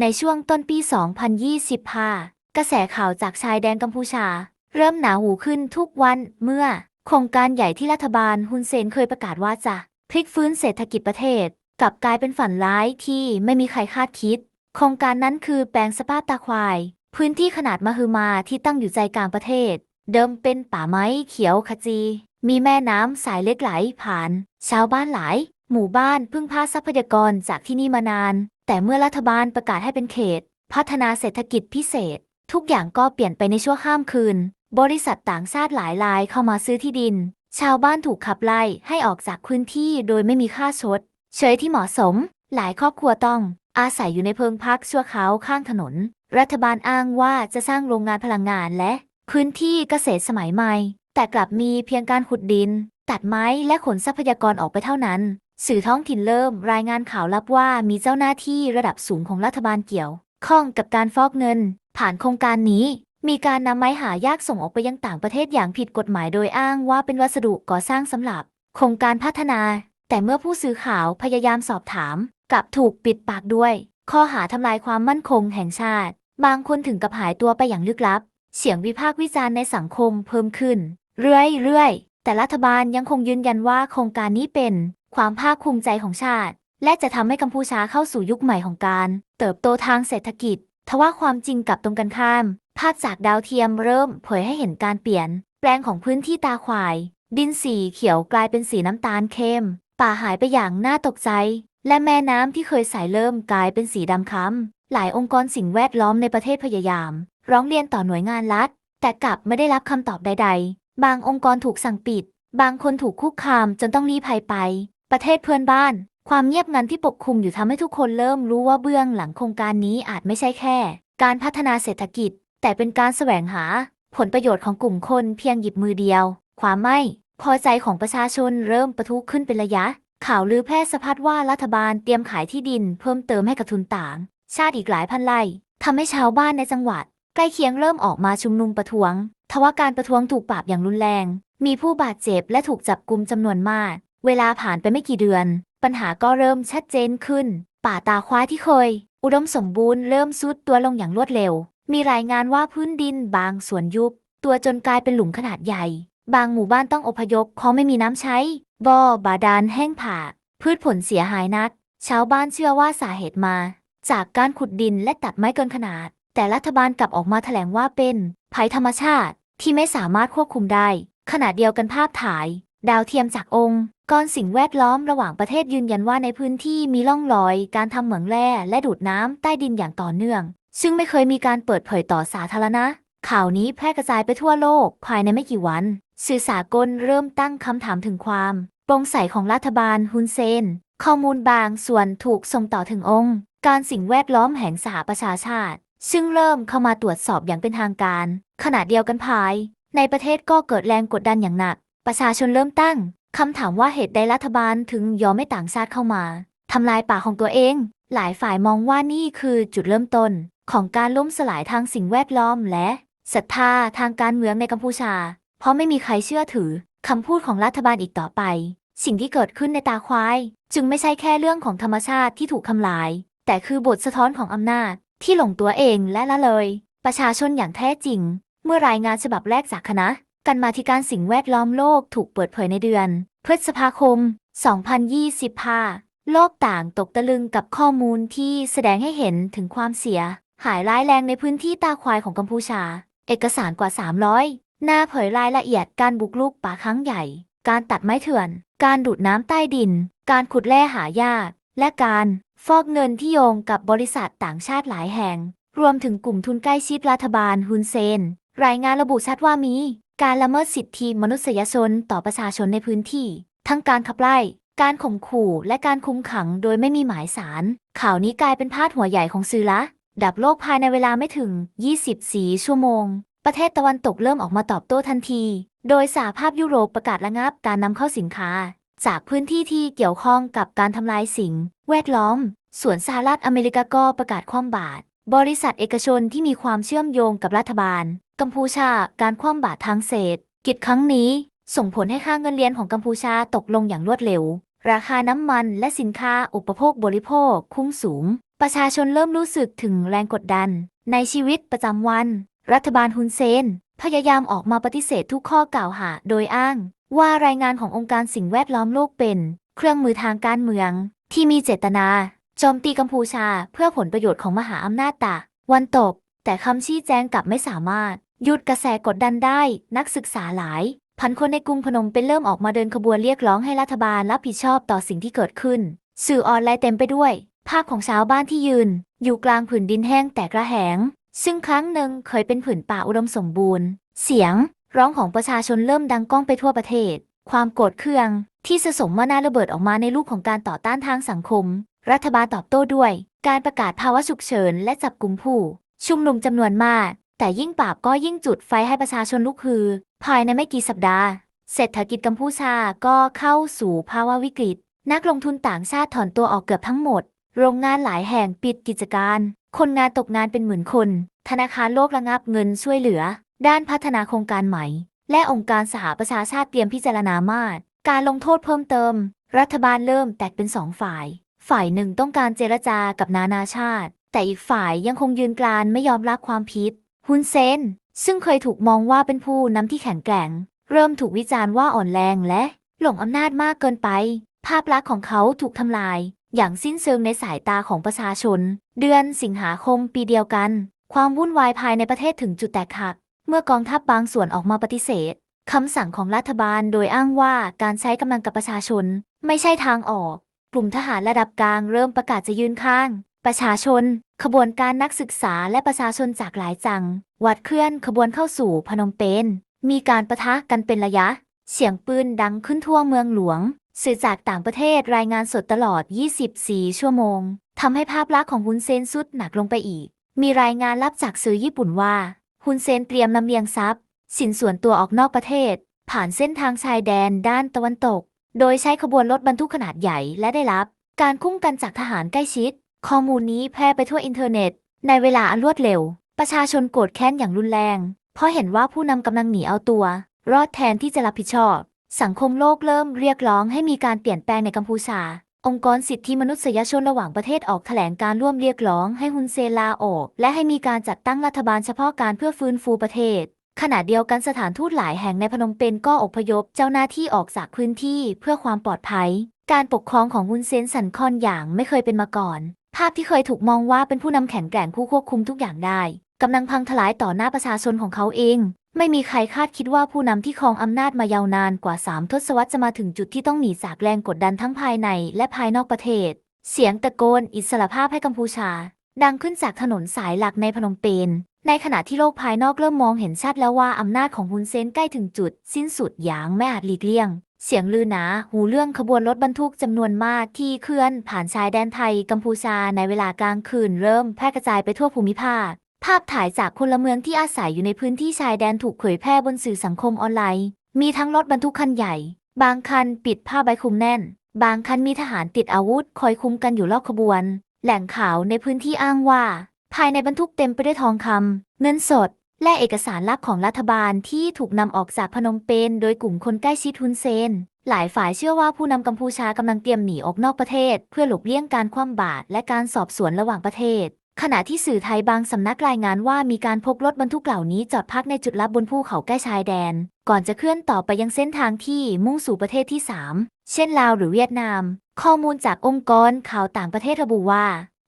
ในช่วงต้นปี 2025 กระแสข่าวจากชายแดนกัมพูชา เริ่มหนาหูขึ้นทุกวันเมื่อ โครงการใหญ่ที่รัฐบาลฮุนเซนเคยประกาศว่าจะพลิกฟื้นเศรษฐกิจประเทศ กลับกลายเป็นฝันร้ายที่ไม่มีใครคาดคิด โครงการนั้นคือแปลงสภาพตาควาย พื้นที่ขนาดมหึมาที่ตั้งอยู่ใจกลางประเทศ เดิมเป็นป่าไม้เขียวขจี มีแม่น้ำสายเล็กไหลผ่าน ชาวบ้านหลาย หมู่บ้านพึ่งพาทรัพยากรจากที่นี่มานาน แต่เมื่อรัฐบาลประกาศให้เป็นเขต พัฒนาเศรษฐกิจพิเศษ ทุกอย่างก็เปลี่ยนไปในชั่วข้ามคืน บริษัทต่างชาติหลายรายเข้ามาซื้อที่ดิน ชาวบ้านถูกขับไล่ให้ออกจากพื้นที่โดยไม่มีค่าชดเฉยที่เหมาะสม หลายครอบครัวต้อง อาศัยอยู่ในเพิงพักชั่วคราวข้างถนน รัฐบาลอ้างว่าจะสร้างโรงงานพลังงานและ พื้นที่เกษตรสมัยใหม่ แต่กลับมีเพียงการขุดดิน ตัดไม้และขนทรัพยากรออกไปเท่านั้น สื่อท้องถิ่นเริ่มรายงานข่าวลับว่ามีเจ้าหน้าที่ระดับสูงของรัฐบาลเกี่ยวข้องกับการฟอกเงิน ผ่านโครงการนี้ มีการนำไม้หายากส่งออกไปยังต่างประเทศอย่างผิดกฎหมายโดยอ้างว่าเป็นวัสดุก่อสร้างสำหรับ โครงการพัฒนา แต่เมื่อผู้สื่อข่าวพยายามสอบถาม กลับถูกปิดปากด้วย ข้อหาทำลายความมั่นคงแห่งชาติ บางคนถึงกับหายตัวไปอย่างลึกลับ เสียงวิพากษ์วิจารณ์ในสังคมเพิ่มขึ้น เรื่อยๆแต่รัฐบาลยังคงยืนยันว่าโครงการนี้เป็น ความภาคภูมิใจของชาติ และจะทำให้กัมพูชาเข้าสู่ยุคใหม่ของการ เติบโตทางเศรษฐกิจ ทว่าความจริงกลับตรงกันข้าม ภาพจากดาวเทียมเริ่มเผยให้เห็นการเปลี่ยน แปลงของพื้นที่ตาควาย ดินสีเขียวกลายเป็นสีน้ำตาลเข้ม ป่าหายไปอย่างน่าตกใจ และแม่น้ำที่เคยใสเริ่มกลายเป็นสีดำคล้ำหลายองค์กรสิ่งแวดล้อมในประเทศพยายาม ร้องเรียนต่อหน่วยงานรัฐ แต่กลับไม่ได้รับคำตอบใด ๆ บางองค์กรถูกสั่งปิด บางคนถูกคุกคามจนต้องลี้ภัยไป ประเทศเพื่อนบ้าน ความเงียบงันที่ปกคลุมอยู่ทำให้ทุกคนเริ่มรู้ว่าเบื้องหลังโครงการนี้อาจไม่ใช่แค่ การพัฒนาเศรษฐกิจ แต่เป็นการแสวงหา ผลประโยชน์ของกลุ่มคนเพียงหยิบมือเดียว ความไม่ พอใจของประชาชนเริ่มประทุขึ้นเป็นระยะ ข่าวลือแพร่สะพัดว่ารัฐบาลเตรียมขายที่ดิน เพิ่มเติมให้กับทุนต่าง ชาติอีกหลายพันไร่ทำให้ชาวบ้านในจังหวัด ใกล้เคียงเริ่มออกมาชุมนุมประท้วงทว่าการประท้วงถูกปราบอย่างรุนแรง มีผู้บาดเจ็บและถูกจับกุมจำนวนมาก เวลาผ่านไปไม่กี่เดือน ปัญหาก็เริ่มชัดเจนขึ้น ป่าตาคว้าที่เคย อุดมสมบูรณ์เริ่มซุดตัวลงอย่างรวดเร็ว มีรายงานว่าพื้นดินบางส่วนยุบ ตัวจนกลายเป็นหลุมขนาดใหญ่ บางหมู่บ้านต้องอพยพเพราะไม่มีน้ำใช้ บ่อบาดาลแห้งผากพืชผลเสียหายนัก ชาวบ้านเชื่อว่าสาเหตุมา จากการขุดดินและตัดไม้เกินขนาด แต่รัฐบาลกลับออกมาแถลงว่าเป็นภัยธรรมชาติที่ไม่สามารถควบคุมได้ ขณะเดียวกันภาพถ่าย ดาวเทียมจากองค์ กรสิ่งแวดล้อมระหว่างประเทศยืนยันว่าในพื้นที่มีร่องรอย การทำเหมืองแร่และดูดน้ำใต้ดินอย่างต่อเนื่อง ซึ่งไม่เคยมีการเปิดเผยต่อสาธารณะ ข่าวนี้แพร่กระจายไปทั่วโลกภายในไม่กี่วัน สื่อสากลเริ่มตั้งคำถามถึงความโปร่งใสของรัฐบาลฮุนเซน ข้อมูลบางส่วนถูกส่งต่อถึงองค์ การสิ่งแวดล้อมแห่งสหประชาชาติ ซึ่งเริ่มเข้ามาตรวจสอบอย่างเป็นทางการ ขณะเดียวกันภาย ในประเทศก็เกิดแรงกดดันอย่างหนัก ประชาชนเริ่มตั้ง คำถามว่าเหตุใดรัฐบาลถึงยอมให้ต่างชาติเข้ามาทำลายป่าของตัวเอง หลายฝ่ายมองว่านี่คือจุดเริ่มต้น ของการล้มสลายทางสิ่งแวดล้อมและศรัทธาทางการเมืองในกัมพูชา เพราะไม่มีใครเชื่อถือคำพูดของรัฐบาลอีกต่อไป สิ่งที่เกิดขึ้นในตาควาย จึงไม่ใช่แค่เรื่องของธรรมชาติที่ถูกทำลาย แต่คือบทสะท้อนของอำนาจ ที่หลงตัวเองและละเลย ประชาชนอย่างแท้จริง เมื่อรายงานฉบับแรกจากคณะ กันมาธิการสิ่งแวดล้อมโลกถูกเปิดเผยในเดือน พฤษภาคม 2025 โลกต่างตกตะลึงกับข้อมูลที่แสดงให้เห็นถึงความเสีย หายร้ายแรงในพื้นที่ตาควายของกัมพูชา เอกสารกว่า 300 หน้าเผยรายละเอียดการบุกรุกป่าครั้งใหญ่ การตัดไม้เถื่อน การดูดน้ำใต้ดิน การขุดแร่หายาก และการฟอกเงินที่โยงกับบริษัทต่างชาติหลายแห่ง รวมถึงกลุ่มทุนใกล้ชิดรัฐบาลฮุนเซน รายงานระบุชัดว่ามี การละเมิดสิทธิมนุษยชนต่อประชาชนในพื้นที่ ทั้งการขับไล่ การข่มขู่และการคุมขังโดยไม่มีหมายสาร ข่าวนี้กลายเป็นพาดหัวใหญ่ของสื่อละ ดับโลกภายในเวลาไม่ถึง 24 ชั่วโมง ประเทศตะวันตกเริ่มออกมาตอบโต้ทันที โดยสหภาพยุโรปประกาศระงับการนำเข้าสินค้า จากพื้นที่ที่เกี่ยวข้องกับการทำลายสิ่ง แวดล้อม ส่วนสหรัฐอเมริกาก็ประกาศคว่ำบาตรบริษัทเอกชนที่มีความเชื่อมโยงกับรัฐบาลกัมพูชาการคว่ำบาตรทางเศรษฐกิจครั้งนี้ ส่งผลให้ค่าเงินเรียนของกัมพูชาตกลงอย่างรวดเร็ว ราคาน้ำมันและสินค้าอุปโภคบริโภคพุ่งสูง ประชาชนเริ่มรู้สึกถึงแรงกดดัน ในชีวิตประจำวัน รัฐบาลฮุนเซน พยายามออกมาปฏิเสธทุกข้อกล่าวหาโดยอ้าง ว่ารายงานขององค์การสิ่งแวดล้อมโลกเป็น เครื่องมือทางการเมือง ที่มีเจตนาโจมตีกัมพูชา เพื่อผลประโยชน์ของมหาอำนาจตะวันตก แต่คำชี้แจงกลับไม่สามารถ หยุดกระแสกดดันได้ นักศึกษาหลาย พันคนในกรุงพนมเป็นเริ่มออกมาเดินขบวนเรียกร้องให้รัฐบาลรับผิดชอบต่อสิ่งที่เกิดขึ้น สื่อออนไลน์เต็มไปด้วย ภาพของชาวบ้านที่ยืน อยู่กลางผืนดินแห้งแตกระแหง ซึ่งครั้งหนึ่งเคยเป็นผืนป่าอุดมสมบูรณ์ เสียง ร้องของประชาชนเริ่มดังก้องไปทั่วประเทศ ความโกรธเคือง ที่สะสมมานาระเบิดออกมาในรูปของการต่อต้านทางสังคม รัฐบาลตอบโต้ด้วย การประกาศภาวะฉุกเฉินและจับกลุ่มผู้ ชุมนุมจำนวนมาก แต่ยิ่งปราบก็ยิ่งจุดไฟให้ประชาชนลุกฮือ ภายในไม่กี่สัปดาห์ เศรษฐกิจกัมพูชาก็เข้าสู่ภาวะวิกฤต นักลงทุนต่างชาติถอนตัวออกเกือบทั้งหมด โรงงานหลายแห่งปิดกิจการ คนงานตกงานเป็นหมื่นคน ธนาคารโลกระงับเงินช่วยเหลือ ด้านพัฒนาโครงการใหม่ และองค์การสหประชาชาติเตรียมพิจารณามาตรการลงโทษเพิ่มเติม รัฐบาลเริ่มแตกเป็นสองฝ่าย ฝ่ายหนึ่งต้องการเจรจากับนานาชาติ แต่อีกฝ่ายยังคงยืนกรานไม่ยอมรับความผิดฮุนเซนซึ่งเคยถูกมองว่าเป็นผู้นำที่แข็งแกร่ง เริ่มถูกวิจารณ์ว่าอ่อนแรงและหลงอำนาจมากเกินไป ภาพลักษณ์ของเขาถูกทำลาย อย่างสิ้นเชิงในสายตาของประชาชน เดือนสิงหาคมปีเดียวกัน ความวุ่นวายภายในประเทศถึงจุดแตกหัก เมื่อกองทัพบบางส่วนออกมาปฏิเสธคำสั่งของรัฐบาลโดยอ้างว่าการใช้กำลังกับประชาชน ไม่ใช่ทางออก กลุ่มทหารระดับกลางเริ่มประกาศจะยืนข้าง ประชาชน ขบวนการนักศึกษาและประชาชนจากหลายจังหวัดเคลื่อนขบวนเข้าสู่พนมเปญมีการประทะกันเป็นระยะ เสียงปืนดังขึ้นทั่วเมืองหลวง สื่อจากต่างประเทศรายงานสดตลอด 24 ชั่วโมงทำให้ภาพลักษณ์ของฮุนเซนสุดหนักลงไปอีก มีรายงานลับจากสื่อญี่ปุ่นว่าฮุนเซนเตรียมนำเลียงทรัพย์ สินส่วนตัวออกนอกประเทศ ผ่านเส้นทางชายแดนด้านตะวันตก โดยใช้ขบวนรถบรรทุกขนาดใหญ่และได้รับ การคุ้มกันจากทหารใกล้ชิด ข้อมูลนี้แพร่ไปทั่วอินเทอร์เน็ต ในเวลาอันรวดเร็ว ประชาชนโกรธแค้นอย่างรุนแรง เพราะเห็นว่าผู้นำกำลังหนีเอาตัว รอดแทนที่จะรับผิดชอบ สังคมโลกเริ่มเรียกร้องให้มีการเปลี่ยนแปลงในกัมพูชา องค์กรสิทธิมนุษยชนระหว่างประเทศออกแถลงการร่วมเรียกร้องให้ฮุนเซลาออก และให้มีการจัดตั้งรัฐบาลเฉพาะการเพื่อฟื้นฟูประเทศขณะเดียวกันสถานทูตหลายแห่งในพนมเปญก็อพยพเจ้าหน้าที่ออกจากพื้นที่เพื่อความปลอดภัย การปกครองของฮุนเซนสันคอนอย่างไม่เคยเป็นมาก่อน ภาพที่เคยถูกมองว่าเป็นผู้นำแข็งแกร่งผู้ควบคุมทุกอย่างได้กำลังพังทลายต่อหน้าประชาชนของเขาเอง ไม่มีใครคาดคิดว่าผู้นำที่ครองอำนาจมายาวนานกว่า 3 ทศวรรษจะมาถึงจุดที่ต้องหนีจากแรงกดดันทั้งภายในและภายนอกประเทศ เสียงตะโกนอิสรภาพให้กัมพูชา ดังขึ้นจากถนนสายหลักในพนมเปญในขณะที่โลกภายนอกเริ่มมองเห็นชัดแล้วว่าอำนาจของฮุนเซนใกล้ถึงจุด สิ้นสุดอย่างไม่อาจหลีกเลี่ยง เสียงลือหนาหูเรื่องขบวนรถบรรทุกจำนวนมากที่เคลื่อนผ่านชายแดนไทยกัมพูชาในเวลากลางคืนเริ่มแพร่กระจายไปทั่วภูมิภาค ภาพถ่ายจากพลเมืองที่อาศัยอยู่ในพื้นที่ชายแดนถูกเผยแพร่บนสื่อสังคมออนไลน์ มีทั้งรถบรรทุกคันใหญ่ บางคันปิดผ้าใบคลุมแน่น บางคันมีทหารติดอาวุธคอยคุ้มกันอยู่รอบขบวน แหล่งข่าวในพื้นที่อ้างว่า ภายในบรรทุกเต็มไปด้วยทองคำเงินสด และเอกสารลับของรัฐบาลที่ถูกนำออกจากพนมเปญโดยกลุ่มคนใกล้ชิดฮุนเซน หลายฝ่ายเชื่อว่าผู้นำกัมพูชากำลังเตรียมหนีออกนอกประเทศ เพื่อหลบเลี่ยงการคว่ำบาตรและการสอบสวนระหว่างประเทศ ขณะที่สื่อไทยบางสำนักรายงานว่ามีการพบรถบรรทุกเหล่านี้จอดพักในจุดลับบนภูเขาใกล้ชายแดน ก่อนจะเคลื่อนต่อไปยังเส้นทางที่มุ่งสู่ประเทศที่ 3 เช่นลาวหรือเวียดนาม ข้อมูลจากองค์กรข่าวต่างประเทศระบุว่า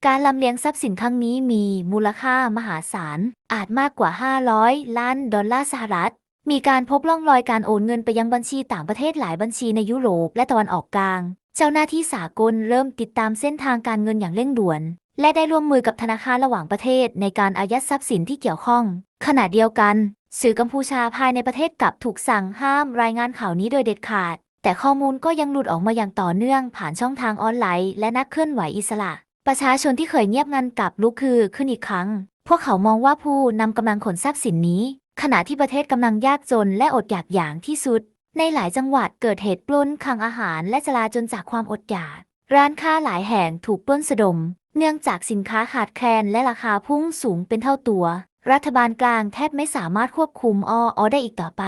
การลำเลียงทรัพย์สินครั้งนี้มีมูลค่ามหาศาล อาจมากกว่า 500 ล้านดอลลาร์สหรัฐ มีการพบร่องรอยการโอนเงินไปยังบัญชีต่างประเทศหลายบัญชีในยุโรปและตะวันออกกลาง เจ้าหน้าที่สากลเริ่มติดตามเส้นทางการเงินอย่างเร่งด่วน และได้ร่วมมือกับธนาคารระหว่างประเทศในการอายัดทรัพย์สินที่เกี่ยวข้อง ขณะเดียวกัน สื่อกัมพูชาภายในประเทศกลับถูกสั่งห้ามรายงานข่าวนี้โดยเด็ดขาด แต่ข้อมูลก็ยังหลุดออกมาอย่างต่อเนื่องผ่านช่องทางออนไลน์ และนักเคลื่อนไหวอิสระ ประชาชนที่เคยเงียบงันกลับลุกคือขึ้นอีกครั้ง พวกเขามองว่าผู้นำกำลังขนทรัพย์สินนี้ ขณะที่ประเทศกำลังยากจนและอดอยากอย่างที่สุด ในหลายจังหวัดเกิดเหตุปล้นคลังอาหารและจลาจนจากความอดอยาก ร้านค้าหลายแห่งถูกปล้นสะดม เนื่องจากสินค้าขาดแคลนและราคาพุ่งสูงเป็นเท่าตัว รัฐบาลกลางแทบไม่สามารถควบคุมอออได้อีกต่อไป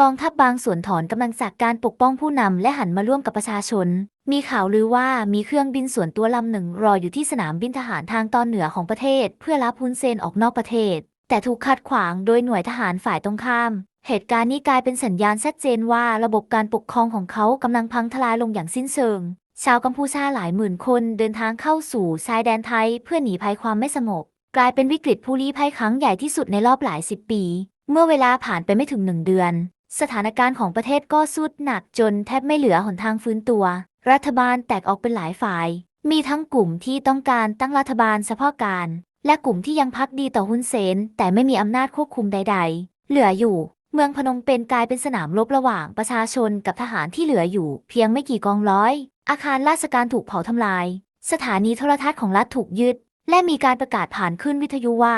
กองทัพบางส่วนถอนกำลังจากการปกป้องผู้นำและหันมาร่วมกับประชาชน มีข่าวลือว่ามีเครื่องบินส่วนตัวลำหนึ่งรออยู่ที่สนามบินทหารทางตอนเหนือของประเทศ เพื่อรับฮุนเซนออกนอกประเทศ แต่ถูกขัดขวางโดยหน่วยทหารฝ่ายตรงข้าม เหตุการณ์นี้กลายเป็นสัญญาณชัดเจนว่าระบบการปกครองของเขากำลังพังทลายลงอย่างสิ้นเชิง ชาวกัมพูชาหลายหมื่นคนเดินทางเข้าสู่ชายแดนไทย เพื่อหนีภัยความไม่สงบกลายเป็นวิกฤตผู้ลี้ภัยครั้งใหญ่ที่สุดในรอบหลายสิบปี เมื่อเวลาผ่านไปไม่ถึงหนึ่งเดือน สถานการณ์ของประเทศก็สุดหนักจนแทบไม่เหลือหนทางฟื้นตัว รัฐบาลแตกออกเป็นหลายฝ่าย มีทั้งกลุ่มที่ต้องการตั้งรัฐบาลเฉพาะการ และกลุ่มที่ยังพักดีต่อฮุนเซนแต่ไม่มีอำนาจควบคุมใด ๆ เหลืออยู่ เมืองพนมเปญกลายเป็นสนามรบระหว่างประชาชนกับทหารที่เหลืออยู่ เพียงไม่กี่กองร้อย อาคารราชการถูกเผาทำลาย สถานีโทรทัศน์ของรัฐถูกยึด และมีการประกาศผ่านขึ้นวิทยุว่า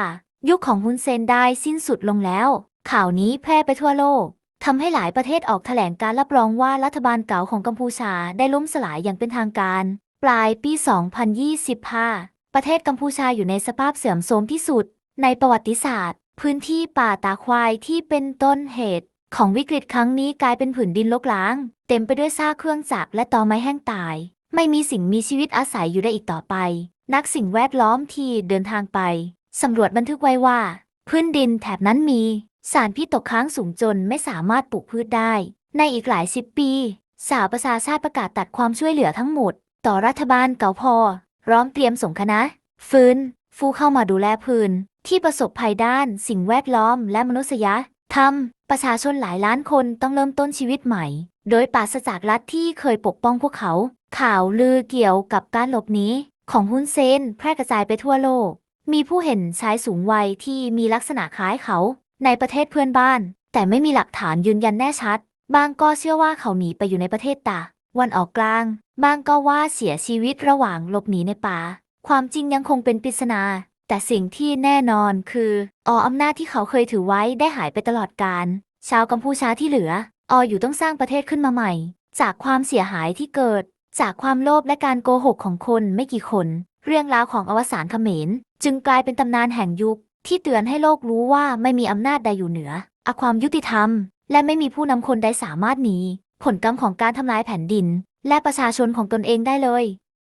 ยุคของฮุนเซนได้สิ้นสุดลงแล้ว ข่าวนี้แพร่ไปทั่วโลก ทำให้หลายประเทศออกแถลงการรับรองว่ารัฐบาลเก่าของกัมพูชาได้ล้มสลายอย่างเป็นทางการ ปลายปี 2025 ประเทศกัมพูชาอยู่ในสภาพเสื่อมโทรมที่สุด ในประวัติศาสตร์ พื้นที่ป่าตาควายที่เป็นต้นเหตุ ของวิกฤตครั้งนี้กลายเป็นผืนดินรกร้าง เต็มไปด้วยซากเครื่องจักรและตอไม้แห้งตาย ไม่มีสิ่งมีชีวิตอาศัยอยู่ได้อีกต่อไป นักสิ่งแวดล้อมที่เดินทางไปสำรวจบันทึกไว้ว่า พื้นดินแถบนั้นมี สารพิษตกค้างสูงจนไม่สามารถปลูกพืชได้ ในอีกหลายสิบปีสหประชาชาติประกาศตัดความช่วยเหลือทั้งหมด ต่อรัฐบาลเก่าพอร้อมเตรียมส่งคณะ ฟื้น ฟูเข้ามาดูแลพื้น ที่ประสบภัยด้านสิ่งแวดล้อมและมนุษยธรรม ประชาชนหลายล้านคนต้องเริ่มต้นชีวิตใหม่ โดยปราศจากรัฐที่เคยปกป้องพวกเขา ข่าวลือเกี่ยวกับการหลบหนีของฮุนเซนแพร่กระจายไปทั่วโลก มีผู้เห็นชายสูงวัยที่มีลักษณะคล้ายเขา ในประเทศเพื่อนบ้าน แต่ไม่มีหลักฐานยืนยันแน่ชัด บางก็เชื่อว่าเขาหนีไปอยู่ในประเทศตาวันออกกลาง บางก็ว่าเสียชีวิตระหว่างหลบหนีในป่า ความจริงยังคงเป็นปริศนา แต่สิ่งที่แน่นอนคือออำนาจที่เขาเคยถือไว้ได้หายไปตลอดกาลชาวกัมพูชาที่เหลือ ออยู่ต้องสร้างประเทศขึ้นมาใหม่ จากความเสียหายที่เกิด จากความโลภและการโกหกของคนไม่กี่คน เรื่องราวของอวสานเขมร จึงกลายเป็นตำนานแห่งยุค ที่เตือนให้โลกรู้ว่าไม่มีอำนาจใดอยู่เหนืออความยุติธรรม และไม่มีผู้นำคนใดสามารถหนีผลกรรมของการทำลายแผ่นดิน และประชาชนของตนเองได้เลย